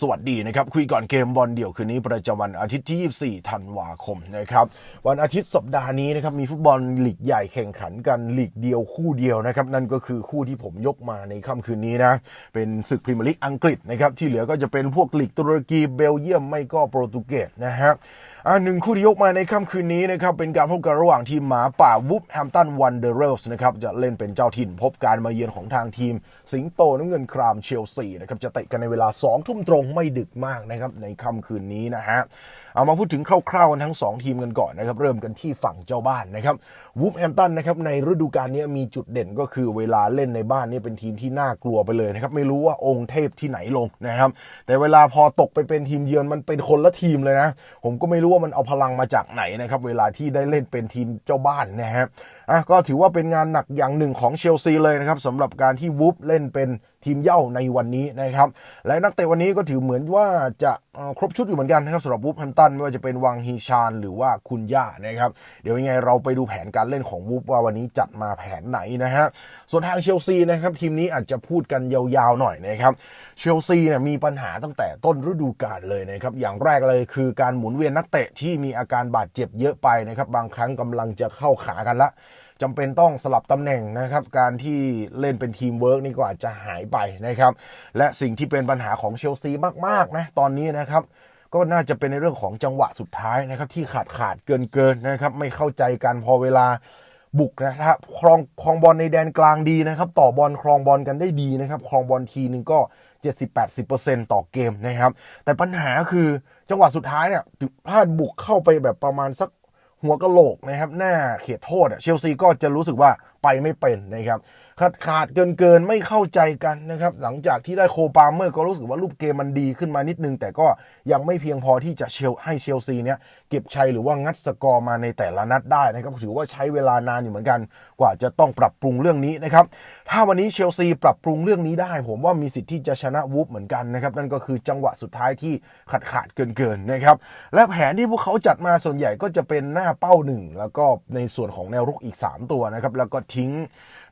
สวัสดีนะครับ คุยก่อนเกมบอลเดี่ยวคืนนี้ประจำวันอาทิตย์ที่ 24 ธันวาคมนะครับ วันอาทิตย์สัปดาห์นี้นะครับ มีฟุตบอลลีกใหญ่แข่งขันกันลีกเดียวคู่เดียวนะครับ นั่นก็คือคู่ที่ผมยกมาในค่ำคืนนี้นะ เป็นศึกพรีเมียร์ลีกอังกฤษนะครับ ที่เหลือก็จะเป็นพวกลีกตุรกีเบลเยียมไม่ก็โปรตุเกสนะฮะ อ่าหนึ่งคู่ที่ยกมาในค่ำคืนนี้นะครับเป็นการพบกันระหว่างทีมหมาป่าวูฟแฮมตันวันเดอร์เรลส์นะครับจะเล่นเป็นเจ้าถิ่นพบการมาเยือนของทางทีม สิงโตน้ำเงินครามเชลซีนะครับจะเตะกันในเวลา2ทุ่มตรงไม่ดึกมากนะครับในค่ำคืนนี้นะฮะ เอามาพูดถึงคร่าวๆกันทั้ง 2 ทีมกันก่อนนะครับ เริ่มกันที่ฝั่งเจ้าบ้านนะครับวูฟแฮมตันนะครับในฤดูกาลนี้มีจุดเด่นก็คือเวลาเล่นในบ้านนี่เป็นทีมที่น่ากลัวไปเลยนะครับ ไม่รู้ว่าองค์เทพที่ไหนลงนะครับ แต่เวลาพอตกไปเป็นทีมเยือนมันเป็นคนละทีมเลยนะ ผมก็ไม่รู้ว่ามันเอาพลังมาจากไหนนะครับ เวลาที่ได้เล่นเป็นทีมเจ้าบ้านนะฮะ อะก็ถือว่าเป็นงานหนักอย่างหนึ่งของเชลซีเลยนะครับสำหรับการที่วูฟเล่นเป็นทีมเย่าในวันนี้นะครับ และนักเตะวันนี้ก็ถือเหมือนว่าจะครบชุดอยู่เหมือนกันนะครับสำหรับวูฟแฮมตันไม่ว่าจะเป็นวังฮีชานหรือว่าคุณย่านะครับ เดี๋ยวยังไงเราไปดูแผนการเล่นของวูฟว่าวันนี้จัดมาแผนไหนนะฮะส่วนทางเชลซีนะครับทีมนี้อาจจะพูดกันยาวๆหน่อยนะครับเชลซีเนี่ยมีปัญหาตั้งแต่ต้นฤดูกาลเลยนะครับอย่างแรกเลยคือการหมุนเวียนนักเตะที่มีอาการบาดเจ็บเยอะไปนะครับบางครั้งกำลังจะเข้าขากันละ จำเป็นต้องสลับตำแหน่งนะครับ การที่เล่นเป็นทีมเวิร์กนี่ก็อาจจะหายไปนะครับ และสิ่งที่เป็นปัญหาของเชลซีมากๆนะตอนนี้นะครับก็น่าจะเป็นในเรื่องของจังหวะสุดท้ายนะครับที่ขาดขาดเกินเกินๆนะครับไม่เข้าใจกันพอเวลาบุกนะครับครองครองบอลในแดนกลางดีนะครับต่อบอลครองบอลกันได้ดีนะครับครองบอลทีนึงก็ 70-80%ต่อเกมนะครับ แต่ปัญหาคือจังหวะสุดท้ายเนี่ยถ้าบุกเข้าไปแบบประมาณสัก หัวกะโหลกนะครับหน้าเขตโทษอะเชลซีก็จะรู้สึกว่าไปไม่เป็นนะครับ ขาดขาดเกินเกินไม่เข้าใจกันนะครับ หลังจากที่ได้โคปาเมอร์ก็รู้สึกว่ารูปเกมมันดีขึ้นมานิดนึง แต่ก็ยังไม่เพียงพอที่จะเชลให้เชลซีเนี่ยเก็บชัยหรือว่างัดสกอร์มาในแต่ละนัดได้นะครับถือว่าใช้เวลานานอยู่เหมือนกัน กว่าจะต้องปรับปรุงเรื่องนี้นะครับ ถ้าวันนี้เชลซีปรับปรุงเรื่องนี้ได้ ผมว่ามีสิทธิ์ที่จะชนะวูฟเหมือนกันนะครับนั่นก็คือจังหวะสุดท้ายที่ขาดขาดเกินเกินนะครับและแผนที่พวกเขาจัดมาส่วนใหญ่ก็จะเป็นหน้าเป้าหนึ่งแล้วก็ในส่วนของแนวรุกอีก 3 ตัวนะครับแล้วก็ทิ้ง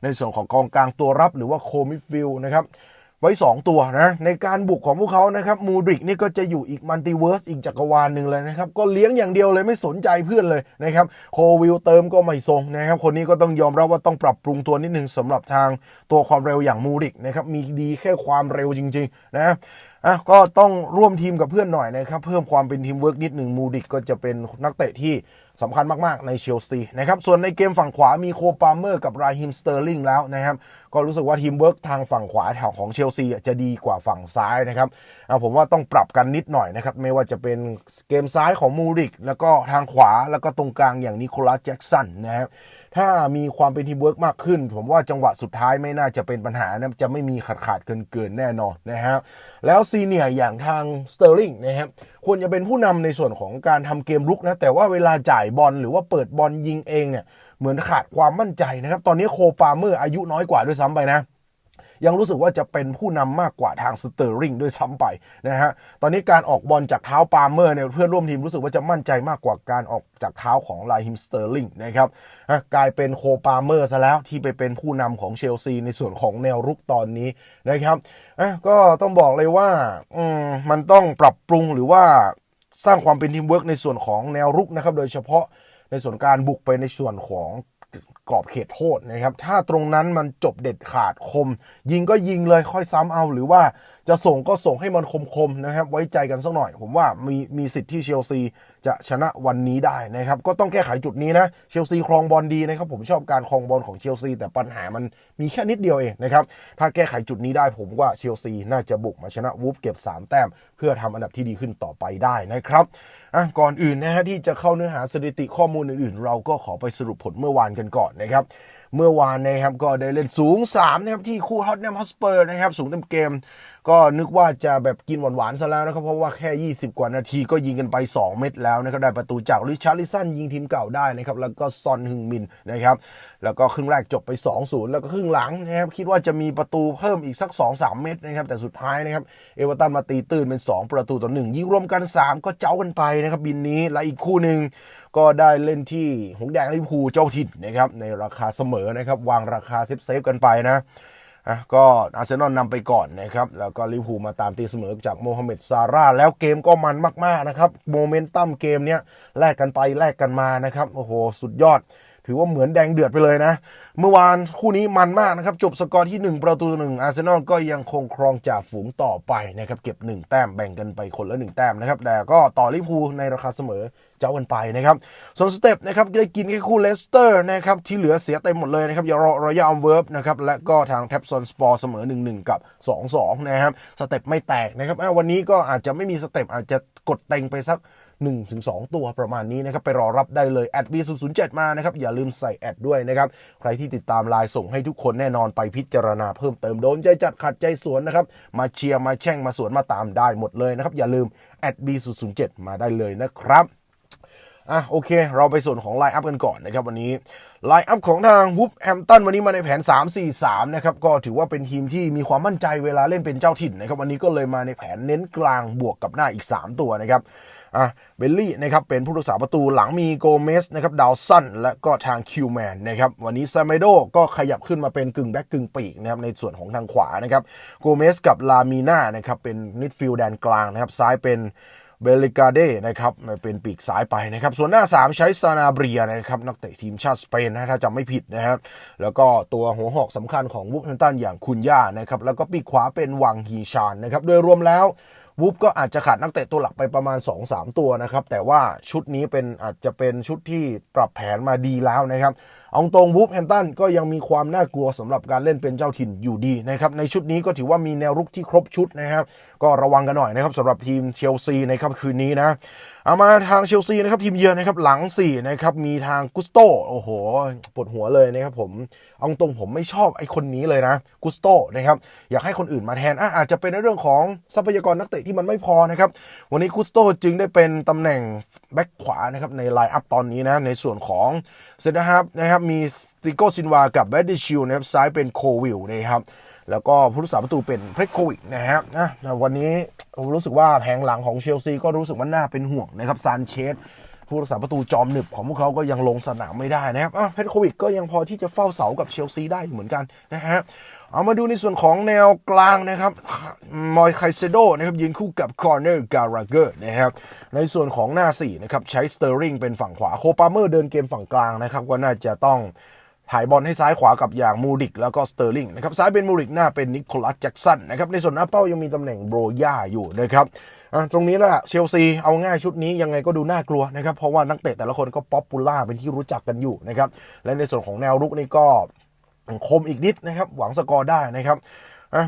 ในส่วนของกองกลางตัวรับหรือว่าโคมิฟิลนะครับไว้ 2 ตัวนะ ในการบุกของพวกเขานะครับมูดริกนี่ก็จะอยู่อีกมัลติเวิร์สอีกจักรวาลหนึ่งเลยนะครับ ก็เลี้ยงอย่างเดียวเลยไม่สนใจเพื่อนเลยนะครับโควิลเติมก็ไม่ทรงนะครับ คนนี้ก็ต้องยอมรับว่าต้องปรับปรุงตัวนิดนึงสำหรับทางตัวความเร็วอย่างมูดริกนะครับ มีดีแค่ความเร็วจริง ๆ นะอะก็ต้องร่วมทีมกับเพื่อนหน่อยนะครับ เพิ่มความเป็นทีมเวิร์กนิดหนึ่งมูดิกก็จะเป็นนักเตะที่ สำคัญมากๆในเชลซีนะครับส่วนในเกมฝั่งขวามีโคปาเมอร์กับราฮิมสเตอร์ลิงแล้วนะครับก็รู้สึกว่าทีมเวิร์กทางฝั่งขวาแถวของเชลซีจะดีกว่าฝั่งซ้ายนะครับผมว่าต้องปรับกันนิดหน่อยนะครับ ไม่ว่าจะเป็นเกมซ้ายของมูดิก แล้วก็ทางขวาแล้วก็ตรงกลางอย่างนิโคลัสแจ็กสันนะครับถ้ามีความเป็นทีมเวิร์กมากขึ้น ผมว่าจังหวะสุดท้ายไม่น่าจะเป็นปัญหานะจะไม่มีขาดขาดเกินเกินแน่นอนนะฮะแล้วซีเนียอย่างทางสเตอร์ลิงนะครับควรจะเป็นผู้นำในส่วนของการทำเกมรุกนะแต่ว่าเวลาจ่ายบอลหรือว่าเปิดบอลยิงเองเนี่ย เหมือนขาดความมั่นใจนะครับ ตอนนี้โคปาเมอร์อายุน้อยกว่าด้วยซ้ำไปนะยังรู้สึกว่าจะเป็นผู้นำมากกว่าทางสเตอร์ริงด้วยซ้ำไปนะฮะ ตอนนี้การออกบอลจากเท้าปาเมอร์เนี่ยเพื่อนร่วมทีมรู้สึกว่าจะมั่นใจมากกว่าการออกจากเท้าของไลฮิมสเตอร์ลิงนะครับกลายเป็นโคปาเมอร์ซะแล้วที่ไปเป็นผู้นำของเชลซีในส่วนของแนวรุกตอนนี้นะครับก็ต้องบอกเลยว่าอืมมันต้องปรับปรุงหรือว่าสร้างความเป็นทีมเวิร์กในส่วนของแนวรุกนะครับ โดยเฉพาะ ในส่วนการบุกไปในส่วนของกรอบเขตโทษนะครับ ถ้าตรงนั้นมันจบเด็ดขาดคม ยิงก็ยิงเลยค่อยซ้ำเอาหรือว่า จะส่งก็ส่งให้มันคมๆนะครับ ไว้ใจกันสักหน่อย ผมว่ามีมีสิทธิ์ที่เชลซีจะชนะวันนี้ได้นะครับ ก็ต้องแก้ไขจุดนี้นะ เชลซีครองบอลดีนะครับ ผมชอบการครองบอลของเชลซีแต่ปัญหามันมีแค่นิดเดียวเองนะครับ ถ้าแก้ไขจุดนี้ได้ผมว่าเชลซีน่าจะบุกมาชนะวูฟเก็บ 3 แต้ม เพื่อทำอันดับที่ดีขึ้นต่อไปได้นะครับอะก่อนอื่นนะฮะที่จะเข้าเนื้อหาสถิติข้อมูลอื่นๆ เราก็ขอไปสรุปผลเมื่อวานกันก่อนนะครับเมื่อวานนะครับก็ได้เล่นสูง3นะครับที่คู่ฮอตแนมฮอสเปอร์นะครับสูงเต็มเกม ก็นึกว่าจะแบบกินหวานๆซะแล้วนะครับ เพราะว่าแค่ 20 กว่านาทีก็ยิงกันไป 2 เม็ดแล้วนะครับ ได้ประตูจากริชาร์ลิสันยิงทีมเก่าได้นะครับ แล้วก็ซอนฮึงมินนะครับ แล้วก็ครึ่งแรกจบไป 2-0 แล้วก็ครึ่งหลังนะครับคิดว่าจะมีประตูเพิ่มอีกสัก 2-3 เม็ดนะครับ แต่สุดท้ายนะครับเอเวอร์ตันมาตีตื้นเป็น 2 ประตูต่อหนึ่งยิงรวมกัน 3 ก็เจ้ากันไปนะครับบินนี้และอีกคู่หนึ่งก็ได้เล่นที่หงแดงลิเวอร์พูลเจ้าถิ่นนะครับในราคาเสมอนะครับวางราคาเซฟๆกันไปนะ อะก็อาร์เซนอลนำไปก่อนนะครับ แล้วก็ลิเวอร์พูลมาตามตีเสมอจากโมฮัมเหม็ดซาร่าแล้วเกมก็มันมาก ๆ นะครับ โมเมนตัมเกมเนี้ยแลกกันไปแลกกันมานะครับ โอ้โห สุดยอด ถือว่าเหมือนแดงเดือดไปเลยนะ เมื่อวานคู่นี้มันมากนะครับ จบสกอร์ที่ 1 ประตูหนึ่งอาร์เซนอลก็ยังคงครองจ่าฝูงต่อไปนะครับ เก็บ 1 แต้มแบ่งกันไปคนละ 1 แต้มนะครับ แต่ก็ต่อลิพูในราคาเสมอเจ้ากันไปนะครับ ส่วนสเต็ปนะครับได้กินแค่คู่เลสเตอร์นะครับที่เหลือเสียเต็มหมดเลยนะครับยารอรอยัลเวิร์บนะครับและก็ทางแท็บซอนสปอร์เสมอ 1-1 กับ 2-2 นะครับสเต็ปไม่แตกนะครับวันนี้ก็อาจจะไม่มีสเต็ปอาจจะกดเต็งไปสัก 1-2ถึงตัวประมาณนี้นะครับไปรอรับได้เลยแอด B007 มานะครับอย่าลืมใส่แอดด้วยนะครับใครที่ติดตามไลน์ส่งให้ทุกคนแน่นอนไปพิจารณาเพิ่มเติมโดนใจจัดขัดใจสวนนะครับมาเชียร์มาแช่งมาสวนมาตามได้หมดเลยนะครับอย่าลืมแอด B007 มาได้เลยนะครับอะโอเค เราไปส่วนของไลน์อัพกันก่อนนะครับวันนี้ไลน์อัพของทางวูฟแฮมตันวันนี้มาในแผน 3-4-3 นะครับ ก็ถือว่าเป็นทีมที่มีความมั่นใจเวลาเล่นเป็นเจ้าถิ่นนะครับ วันนี้ก็เลยมาในแผนเน้นกลางบวกกับหน้าอีก 3 ตัวนะครับ อะเบลลี่นะครับเป็นผู้รักษาประตูหลังมีโกเมสนะครับดาวซันและก็ทางคิวแมนนะครับวันนี้ซาเมโดก็ขยับขึ้นมาเป็นกึ่งแบ็กกึ่งปีกนะครับในส่วนของทางขวานะครับโกเมสกับลามีน่านะครับเป็นมิดฟิลด์แดนกลางนะครับซ้ายเป็นเบลิกาเดนะครับเป็นปีกซ้ายไปนะครับ ส่วนหน้า 3 ใช้ซานาเบียนะครับนักเตะทีมชาติสเปนนะถ้าจำไม่ผิดนะครับแล้วก็ตัวหัวหอกสำคัญของวูฟแฮมป์ตันอย่างคุนย่านะครับแล้วก็ปีกขวาเป็นวังฮีชานนะครับโดยรวมแล้ว วูฟก็อาจจะขาดนักเตะตัวหลักไปประมาณ 2-3 ตัวนะครับ แต่ว่าชุดนี้เป็นอาจจะเป็นชุดที่ปรับแผนมาดีแล้วนะครับเอาตรงวูฟแฮมตันก็ยังมีความน่ากลัวสำหรับการเล่นเป็นเจ้าถิ่นอยู่ดีนะครับในชุดนี้ก็ถือว่ามีแนวรุกที่ครบชุดนะครับก็ระวังกันหน่อยนะครับสำหรับทีมเชลซีในค่ำคืนนี้นะเอามาทางเชลซีนะครับทีมเยือนนะครับหลัง4นะครับมีทางกุสโตโอ้โหปวดหัวเลยนะครับผมเอาตรงผมไม่ชอบไอ้คนนี้เลยนะกุสโตนะครับอยากให้คนอื่นมาแทนอะอาจจะเป็นในเรื่องของทรัพยากรนักเตะที่มันไม่พอนะครับวันนี้กุสโตจึงได้เป็นตำแหน่งแบ็คขวานะครับในไลน์อัพตอนนี้นะในส่วนของเซนเตอร์ฮับนะครับมีสติโกซินวากับแบดดิชิลนะครับซ้ายเป็นโควิลนะครับแล้วก็ผู้รักษาประตูเป็นเพรโควิกนะฮะนะวันนี้รู้สึกว่าแผงหลังของเชลซีก็รู้สึกว่าน่าเป็นห่วงนะครับซานเชส ผู้รักษาประตูจอมหนึบของพวกเขาก็ยังลงสนามไม่ได้นะครับเพรโควิดก็ยังพอที่จะเฝ้าเสากับเชลซีได้เหมือนกันนะฮะเอามาดูในส่วนของแนวกลางนะครับ มอยไคเซโดนะครับยืนคู่กับคอร์เนอร์การาเกอร์นะครับ ในส่วนของหน้า4นะครับใช้สเตอร์ริงเป็นฝั่งขวา โคปาเมอร์เดินเกมฝั่งกลางนะครับ ก็น่าจะต้อง ถ่ายบอลให้ซ้ายขวากับอย่างมูริกแล้วก็สเตอร์ลิงนะครับซ้ายเป็นมูริกหน้าเป็นนิโคลัสแจ็กสันนะครับในส่วนหน้าเป้ายังมีตำแหน่งโบรย่าอยู่นะครับตรงนี้แหละเชลซีเอาง่ายชุดนี้ยังไงก็ดูน่ากลัวนะครับเพราะว่านักเตะแต่ละคนก็ป๊อปปูล่าเป็นที่รู้จักกันอยู่นะครับและในส่วนของแนวรุกนี่ก็คมอีกนิดนะครับหวังสกอร์ได้นะครับ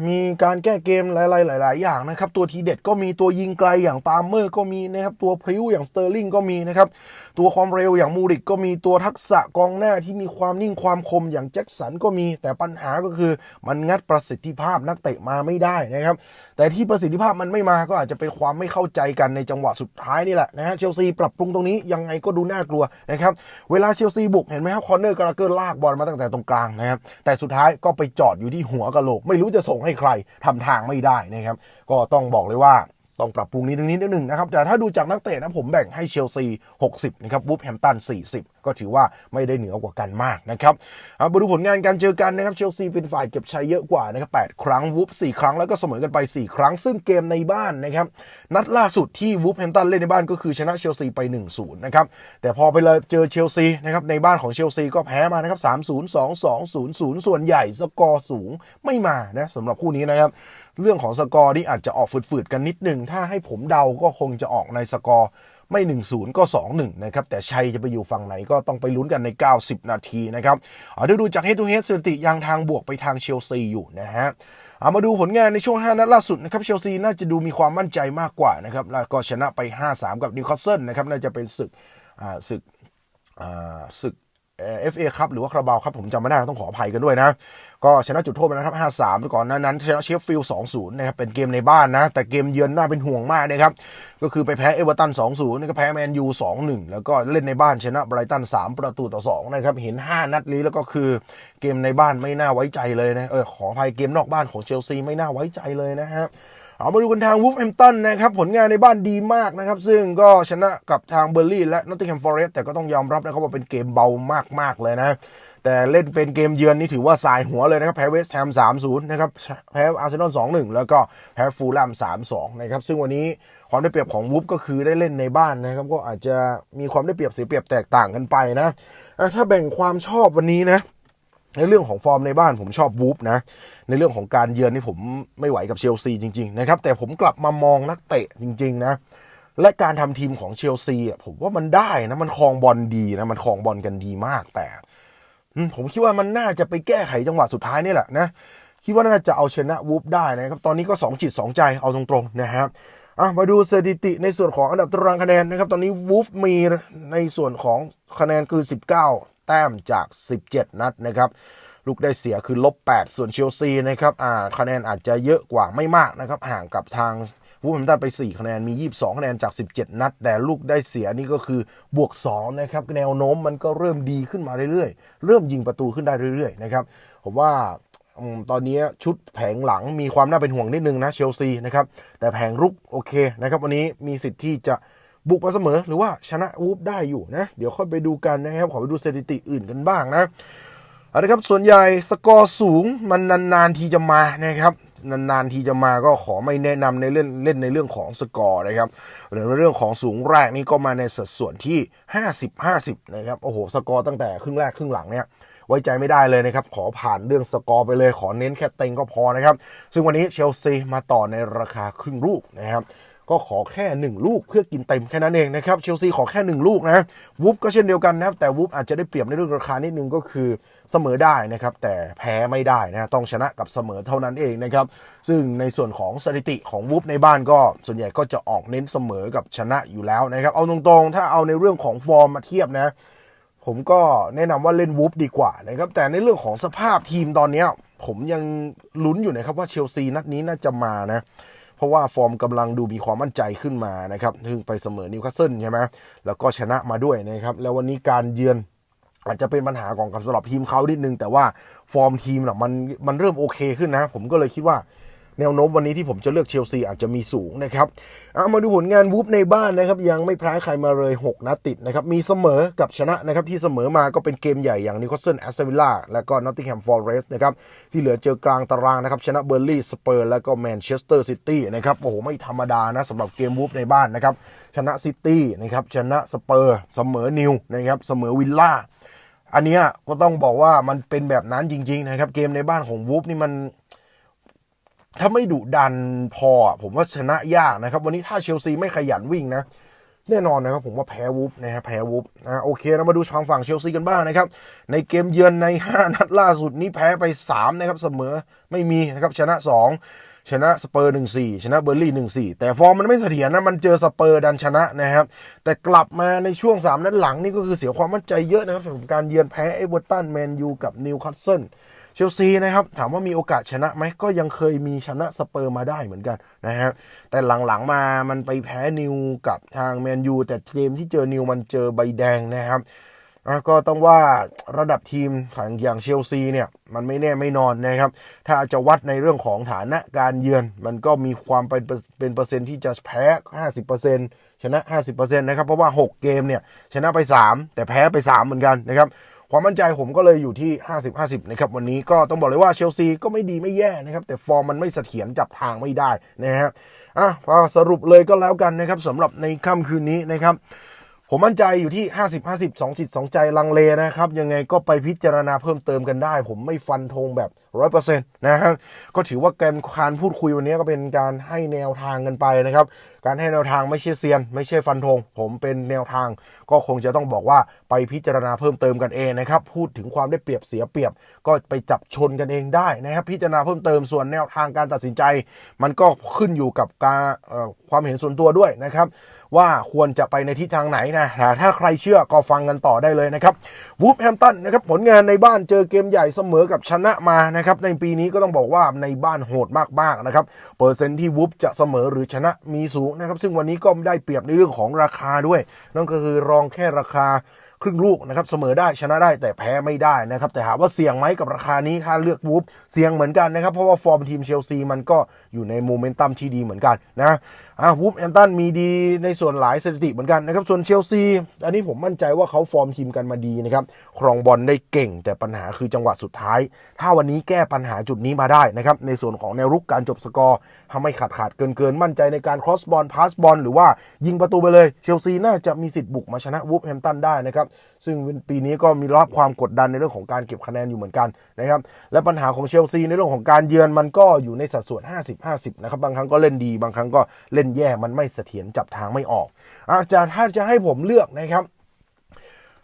มีการแก้เกมหลายๆหลาย ๆ อย่างนะครับ ตัวทีเด็ดก็มีตัวยิงไกลอย่างปาล์มเมอร์ก็มีนะครับ ตัวพริ้วอย่างสเตอร์ลิงก็มีนะครับตัวความเร็วอย่างมูริกก็มีตัวทักษะกองหน้าที่มีความนิ่งความคมอย่างแจ็คสันก็มีแต่ปัญหาก็คือมันงัดประสิทธิภาพนักเตะมาไม่ได้นะครับ แต่ที่ประสิทธิภาพมันไม่มาก็อาจจะเป็นความไม่เข้าใจกันในจังหวะสุดท้ายนี่แหละนะฮะเชลซีปรับปรุงตรงนี้ยังไงก็ดูน่ากลัวนะครับเวลาเชลซีบุกเห็นไหมครับคอนเนอร์กราเกอร์ลากบอลมาตั้งแต่ตรงกลางนะครับแต่สุดท้ายก็ไปจอดอยู่ที่หัวกะโหลก ไม่รู้จะส่งให้ใครทำทางไม่ได้นะครับ ก็ต้องบอกเลยว่า ต้องปรับปรุงนิดนึงนิดนึงนะครับ แต่ถ้าดูจากนักเตะนะผมแบ่งให้เชลซี 60 นะครับวูฟแฮมตัน 40 ก็ถือว่าไม่ได้เหนือกว่ากันมากนะครับอามาดูผลงานการเจอกันนะครับเชลซีเป็นฝ่ายเก็บชัยเยอะกว่านะครับ8ครั้งวูฟ4ครั้งแล้วก็เสมอกันไป 4 ครั้ง ซึ่งเกมในบ้านนะครับนัดล่าสุดที่วูฟแฮมตันเล่นในบ้านก็คือชนะเชลซีไป1-0นะครับแต่พอไปเลยเจอเชลซีนะครับในบ้านของเชลซีก็แพ้มานะครับ3-0 2-2 0-0ส่วนใหญ่สกอร์สูงไม่มานะสำหรับคู่นี้นะครับ เรื่องของสกอร์นี่อาจจะออกฝืดๆกันนิดนึง ถ้าให้ผมเดาก็คงจะออกในสกอร์ไม่ 1-0 ก็ 2-1 นะครับ แต่ชัยจะไปอยู่ฝั่งไหนก็ต้องไปลุ้นกันใน 90 นาทีนะครับเอาดี๋ยวดูจาก head to head สถิติยังทางบวกไปทางเชลซีอยู่นะฮะเอามาดูผลงานในช่วง 5 นัดล่าสุดนะครับเชลซีน่าจะดูมีความมั่นใจมากกว่านะครับแล้วก็ชนะไป 5-3 กับนิวคาสเซิลนะครับน่าจะเป็นศึกศึกศึก เอฟเอครับหรือว่าคาราบาวครับผมจำไม่ได้ต้องขออภัยกันด้วยนะ ก็ชนะจุดโทษไปนะครับ 5-3ก่อนหน้านั้นชนะเชฟฟิลด์2-0 นะครับ เป็นเกมในบ้านนะ แต่เกมเยือนน่าเป็นห่วงมากนะครับ ก็คือไปแพ้เอเวอร์ตัน 2-0นี่ก็แพ้แมนยู 2-1 แล้วก็เล่นในบ้านชนะไบรตัน 3 ประตูต่อ 2 นะครับ เห็น 5 นัดนี้แล้วก็คือเกมในบ้านไม่น่าไว้ใจเลยนะ เออขออภัยเกมนอกบ้านของเชลซีไม่น่าไว้ใจเลยนะครับ เอามาดูกันทางวูฟแฮมตันนะครับผลงานในบ้านดีมากนะครับ ซึ่งก็ชนะกับทางเบอร์ลี่และนอตติงแฮมฟอเรสต์แต่ก็ต้องยอมรับนะครับว่าเป็นเกมเบามากๆเลยนะ แต่เล่นเป็นเกมเยือนนี่ถือว่าสายหัวเลยนะครับ แพ้เวสต์แฮม3-0 นะครับแพ้อาร์เซนอล2-1 แล้วก็แพ้ฟูลแลม3-2 นะครับ ซึ่งวันนี้ความได้เปรียบของวูฟก็คือได้เล่นในบ้านนะครับ ก็อาจจะมีความได้เปรียบเสียเปรียบแตกต่างกันไปนะถ้าแบ่งความชอบวันนี้นะ ในเรื่องของฟอร์มในบ้านผมชอบวูฟนะ ในเรื่องของการเยือนนี่ผมไม่ไหวกับเชลซีจริง ๆ นะครับ แต่ผมกลับมามองนักเตะจริง ๆ นะ และการทำทีมของเชลซีผมว่ามันได้นะ มันคลองบอลดีนะ มันคลองบอลกันดีมากแต่ ผมคิดว่ามันน่าจะไปแก้ไขจังหวะสุดท้ายนี่แหละนะ คิดว่าน่าจะเอาชนะวูฟได้นะครับ ตอนนี้ก็2จิต2ใจเอาตรงๆนะครับอะมาดูสถิติในส่วนของอันดับตารางคะแนนนะครับ ตอนนี้วูฟมีในส่วนของคะแนนคือ 19 แต้มจาก 17 นัดนะครับลูกได้เสียคือลบ 8 ส่วนเชลซีนะครับอ่าคะแนนอาจจะเยอะกว่าไม่มากนะครับห่างกับทางวูฟแฮมตันไป 4 คะแนนมี 22 คะแนนจาก 17 นัด แต่ลูกได้เสียนี่ก็คือบวก 2 นะครับ แนวโน้มมันก็เริ่มดีขึ้นมาเรื่อยๆ เริ่มยิงประตูขึ้นได้เรื่อยๆ นะครับ ผมว่าตอนนี้ชุดแผงหลังมีความน่าเป็นห่วงนิดนึงนะเชลซีนะครับ แต่แผงรุกโอเคนะครับ วันนี้มีสิทธิ์ที่จะ บุกมาเสมอหรือว่าชนะวูฟได้อยู่นะ เดี๋ยวค่อยไปดูกันนะครับ ขอไปดูสถิติอื่นกันบ้างนะเอาละครับส่วนใหญ่สกอร์สูงมันนานๆทีจะมานะครับนานๆทีจะมาก็ขอไม่แนะนำในเล่นเล่นในเรื่องของสกอร์นะครับในเรื่องของสูงแรกนี่ก็มาในสัดส่วนที่ 50-50 นะครับโอ้โหสกอร์ตั้งแต่ครึ่งแรกครึ่งหลังเนี่ยไว้ใจไม่ได้เลยนะครับ ขอผ่านเรื่องสกอร์ไปเลย ขอเน้นแค่เต็งก็พอนะครับ ซึ่งวันนี้เชลซีมาต่อในราคาครึ่งลูกนะครับ ก็ขอแค่ 1 ลูกเพื่อกินเต็มแค่นั้นเองนะครับเชลซีขอแค่ 1 ลูกนะวูฟก็เช่นเดียวกันนะครับแต่วูฟอาจจะได้เปรียบในเรื่องราคานิดนึงก็คือเสมอได้นะครับแต่แพ้ไม่ได้นะต้องชนะกับเสมอเท่านั้นเองนะครับซึ่งในส่วนของสถิติของวูฟในบ้านก็ส่วนใหญ่ก็จะออกเน้นเสมอกับชนะอยู่แล้วนะครับเอาตรงๆ ถ้าเอาในเรื่องของฟอร์มมาเทียบนะผมก็แนะนำว่าเล่นวูฟดีกว่านะครับแต่ในเรื่องของสภาพทีมตอนเนี้ยผมยังลุ้นอยู่นะครับว่าเชลซีนัดนี้น่าจะมานะ เพราะว่าฟอร์มกำลังดูมีความมั่นใจขึ้นมานะครับถึงไปเสมอนิวคาสเซิลใช่ไหมแล้วก็ชนะมาด้วยนะครับแล้ววันนี้การเยือนอาจจะเป็นปัญหาของกับสำหรับทีมเขานิดนึง แต่ว่าฟอร์มทีมน่ะมันมันเริ่มโอเคขึ้นนะ ผมก็เลยคิดว่า แนวโน้มวันนี้ที่ผมจะเลือกเชลซีอาจจะมีสูงนะครับเอามาดูผลงานวูฟในบ้านนะครับ ยังไม่แพ้ใครมาเลย 6นัดติดนะครับ มีเสมอกับชนะนะครับ ที่เสมอมาก็เป็นเกมใหญ่อย่างนิวคาสเซิลแอสตันวิลล่าและก็นอตติงแฮมฟอร์เรสต์นะครับ ที่เหลือเจอกลางตารางนะครับ ชนะเบอร์ลี่สเปอร์แล้วก็แมนเชสเตอร์ซิตี้นะครับ โอ้โห ไม่ธรรมดานะสำหรับเกมวูฟในบ้านนะครับ ชนะซิตี้นะครับ ชนะสเปอร์ เสมอนิวนะครับ เสมอวิลล่าอันนี้ก็ต้องบอกว่ามันเป็นแบบนั้นจริง ๆ นะครับ เกมในบ้านของวูฟนี่มัน ถ้าไม่ดุดันพอผมว่าชนะยากนะครับ วันนี้ถ้าเชลซีไม่ขยันวิ่งนะแน่นอนนะครับผมว่าแพ้วูฟนะฮะแพ้วูฟนะโอเคเรามาดูทางฝั่งเชลซีกันบ้างนะครับ ในเกมเยือนใน 5 นัดล่าสุดนี้แพ้ไป 3 นะครับ เสมอไม่มีนะครับ ชนะ 2 ชนะสเปอร์ 1-4 ชนะเบอร์ลี่ 1-4 แต่ฟอร์มมันไม่เสถียรนะมันเจอสเปอร์ดันชนะนะครับ แต่กลับมาในช่วง 3 นัดหลังนี่ก็คือเสียความมั่นใจเยอะนะครับสำหรับการเยือนแพ้เอเวอร์ตันแมนยูกับนิวคาสเซิล เชลซีนะครับถามว่ามีโอกาสชนะไหมก็ยังเคยมีชนะสเปอร์มาได้เหมือนกันนะฮะแต่หลังๆมามันไปแพ้นิวกับทางแมนยูแต่เกมที่เจอนิวมันเจอใบแดงนะครับก็ต้องว่าระดับทีมของอย่างเชลซีเนี่ยมันไม่แน่ไม่นอนนะครับ ถ้าจะวัดในเรื่องของฐานะการเยือน มันก็มีความเป็นเป็นเปอร์เซ็นต์ที่จะแพ้ 50%ชนะ 50%นะครับ เพราะว่า 6 เกมเนี่ยชนะไป 3 แต่แพ้ไป 3 เหมือนกันนะครับ ความมั่นใจผมก็เลยอยู่ที่ 50-50 นะครับ วันนี้ก็ต้องบอกเลยว่าเชลซีก็ไม่ดีไม่แย่นะครับ แต่ฟอร์มมันไม่เสถียรจับทางไม่ได้นะฮะอะสรุปเลยก็แล้วกันนะครับสำหรับในค่ำคืนนี้นะครับ ผมมั่นใจอยู่ที่ 50 50 2จิต2ใจลังเลนะครับ ยังไงก็ไปพิจารณาเพิ่มเติมกันได้ ผมไม่ฟันธงแบบ 100%นะครับก็ถือว่าการการพูดคุยวันนี้ก็เป็นการให้แนวทางกันไปนะครับ การให้แนวทางไม่ใช่เซียน ไม่ใช่ฟันธงผมเป็นแนวทาง ก็คงจะต้องบอกว่าไปพิจารณาเพิ่มเติมกันเองนะครับพูดถึงความได้เปรียบเสียเปรียบ ก็ไปจับชนกันเองได้นะครับ พิจารณาเพิ่มเติมส่วนแนวทางการตัดสินใจ มันก็ขึ้นอยู่กับการความเห็นส่วนตัวด้วยนะครับ ว่าควรจะไปในทิศทางไหนนะแต่ถ้าใครเชื่อก็ฟังกันต่อได้เลยนะครับวูฟแฮมตันนะครับผลงานในบ้านเจอเกมใหญ่เสมอกับชนะมานะครับในปีนี้ก็ต้องบอกว่าในบ้านโหดมากๆนะครับเปอร์เซ็นต์ที่วูฟจะเสมอหรือชนะมีสูงนะครับซึ่งวันนี้ก็ได้เปรียบในเรื่องของราคาด้วย นั่นก็คือรองแค่ราคา ครึ่งลูกนะครับเสมอได้ชนะได้แต่แพ้ไม่ได้นะครับแต่ถาว่าเสี่ยงไหมกับราคานี้ถ้าเลือกวูฟเสี่ยงเหมือนกันนะครับเพราะว่าฟอร์มทีมเชลซีมันก็อยู่ในโมเมนตัมที่ดีเหมือนกันนะอะวูฟแอมตันมีดีในส่วนหลายสถิติเหมือนกันนะครับส่วนเชลซีอันนี้ผมมั่นใจว่าเขาฟอร์มทีมกันมาดีนะครับครองบอลได้เก่ง แต่ปัญหาคือจังหวะสุดท้าย ถ้าวันนี้แก้ปัญหาจุดนี้มาได้นะครับในส่วนของแนวรุกการจบสกอร์ทำให้ขาดขาดเกินเกินมั่นใจในการครอสบอลพาสบอลหรือว่ายิงประตูไปเลยเชลซีน่าจะมีสิทธิ์บุกมาชนะวูฟแฮมตันได้นะครับซึ่งปีนี้ก็มีรับความกดดันในเรื่องของการเก็บคะแนนอยู่เหมือนกันนะครับและปัญหาของเชลซีในเรื่องของการเยือนมันก็อยู่ในสัดส่วน 50-50 นะครับบางครั้งก็เล่นดีบางครั้งก็เล่นแย่มันไม่เสถียรจับทางไม่ออกอาจารย์ถ้าจะให้ผมเลือกนะครับ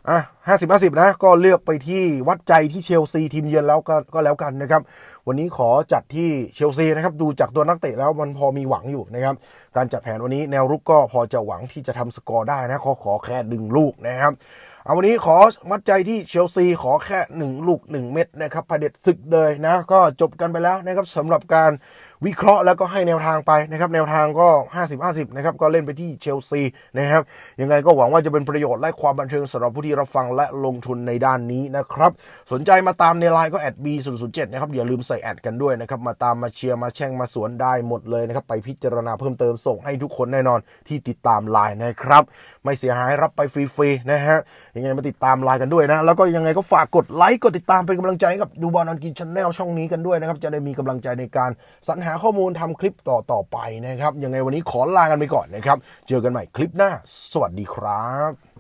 อะห้าสิบห้าสิบนะ ก็เลือกไปที่วัดใจที่เชลซีทีมเยือนแล้วก็ก็แล้วกันนะครับ วันนี้ขอจัดที่เชลซีนะครับ ดูจากตัวนักเตะแล้วมันพอมีหวังอยู่นะครับ การจัดแผนวันนี้แนวรุกก็พอจะหวังที่จะทำสกอร์ได้นะ ขอขอแค่ดึงลูกนะครับ เอาวันนี้ขอวัดใจที่เชลซีขอแค่ 1 ลูก 1 เม็ดนะครับพเด็จศึกเลยนะ ก็จบกันไปแล้วนะครับสำหรับการวิเคราะห์แล้วก็ให้แนวทางไปนะครับแนวทางก็ 50-50นะครับก็เล่นไปที่เชลซีนะครับยังไงก็หวังว่าจะเป็นประโยชน์และความบันเทิงสำหรับผู้ที่รับฟังและลงทุนในด้านนี้นะครับสนใจมาตามในไลน์ก็แอด B007 นะครับอย่าลืมใส่แอดกันด้วยนะครับมาตามมาเชียร์มาแช่งมาสวนได้หมดเลยนะครับไปพิจารณาเพิ่มเติมส่งให้ทุกคนแน่นอนที่ติดตามไลน์นะครับ ไม่เสียหายรับไปฟรีๆนะฮะยังไงมาติดตามไลน์กันด้วยนะ แล้วก็ยังไงก็ฝากกดไลค์กดติดตามเป็นกำลังใจกับดูบอลออนกินชาแนลช่องนี้กันด้วยนะครับ จะได้มีกำลังใจในการสรรหาข้อมูลทำคลิปต่อต่อไปนะครับยังไงวันนี้ขอลากันไปก่อนนะครับ เจอกันใหม่คลิปหน้า สวัสดีครับ